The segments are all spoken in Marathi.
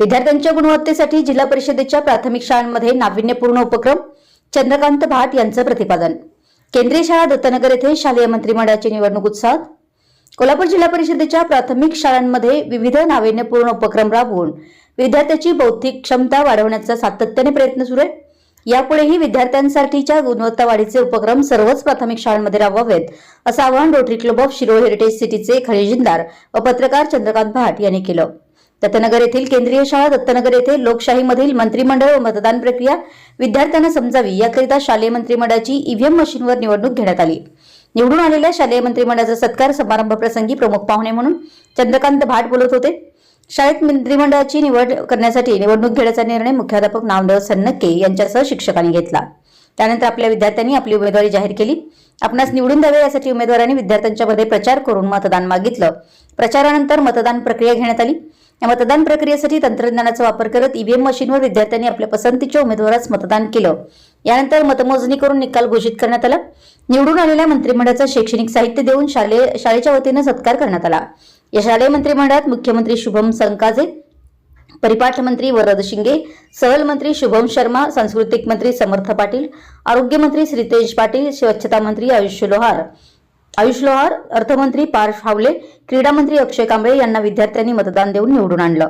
विद्यार्थ्यांच्या गुणवत्तेसाठी जिल्हा परिषदेच्या प्राथमिक शाळांमध्ये नाविन्यपूर्ण उपक्रम चंद्रकांत भाट यांचं प्रतिपादन. केंद्रीय शाळा दत्तनगर येथे शालेय मंत्रिमंडळाची निवडणूक उत्साहात. कोल्हापूर जिल्हा परिषदेच्या प्राथमिक शाळांमध्ये विविध नाविन्यपूर्ण उपक्रम राबवून विद्यार्थ्याची बौद्धिक क्षमता वाढवण्याचा सातत्याने प्रयत्न सुरू आहे. यापुढेही विद्यार्थ्यांसाठीच्या गुणवत्ता वाढीचे उपक्रम सर्वच प्राथमिक शाळांमध्ये राबवावेत असं आवाहन rotary club of Shirol heritage सिटीचे खजिनदार व पत्रकार चंद्रकांत भाट यांनी केलं. दत्तनगर येथील केंद्रीय शाळा दत्तनगर येथे लोकशाहीमधील मंत्रिमंडळ व मतदान प्रक्रिया विद्यार्थ्यांना समजावी. याकरिता शालेय मंत्रिमंडळाची ईव्हीएम मशीनवर निवडणूक घेण्यात आली. निवडून आलेल्या शालेय मंत्रिमंडळाचा सत्कार समारंभ प्रसंगी प्रमुख पाहुणे म्हणून चंद्रकांत भाट बोलत होते. शाळेत मंत्रिमंडळाची निवड करण्यासाठी निवडणूक घेण्याचा निर्णय मुख्याध्यापक नामदेव सन्नक्के यांच्यासह शिक्षकांनी घेतला. त्यानंतर आपल्या विद्यार्थ्यांनी आपली उमेदवारी जाहीर केली. आपणास निवडून द्यावे यासाठी उमेदवारांनी विद्यार्थ्यांच्या मध्ये प्रचार करून मतदान मागितलं. प्रचारानंतर मतदान प्रक्रिया घेण्यात आली. या मतदान प्रक्रियेसाठी तंत्रज्ञानाचा वापर करत ईव्हीएम मशीनवर विद्यार्थ्यांनी आपल्या पसंतीच्या उमेदवारास मतदान केलं. यानंतर मतमोजणी करून निकाल घोषित करण्यात आला. निवडून आलेल्या मंत्रिमंडळाचं शैक्षणिक साहित्य देऊन शालेय शाळेच्या वतीनं सत्कार करण्यात आला. या शालेय मंत्रिमंडळात मुख्यमंत्री शुभम संकाजे परिपाठ मंत्री वरद शिंगे सहल मंत्री शुभम शर्मा सांस्कृतिक मंत्री समर्थ पाटील आरोग्यमंत्री श्रीतेज पाटील स्वच्छता मंत्री आयुष्य लोहार आयुष लोहार अर्थमंत्री पार्थ हावले क्रीडा मंत्री अक्षय कांबळे यांना विद्यार्थ्यांनी मतदान देऊन निवडून आणलं.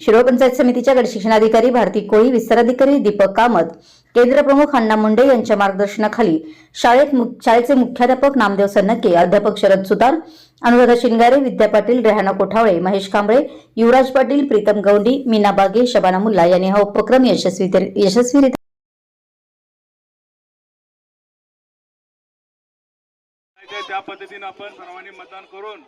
शिरोळ पंचायत समितीच्या गटशिक्षणाधिकारी भारती कोळी विस्ताराधिकारी दीपक कामत केंद्रप्रमुख अण्णा मुंडे यांच्या मार्गदर्शनाखाली शाळेत शाळेचे मुख्याध्यापक नामदेव सन्नके अध्यापक शरद सुतार अनुराधा शिंगारे विद्या पाटील रेहाना कोठावळे महेश कांबळे युवराज पाटील प्रीतम गौंडी मीना बागे शबाना मुल्ला यांनी हा उपक्रम यशस्वी यशस्वीरित्या त्या पद्धतीनं आपण सर्वांनी मतदान करून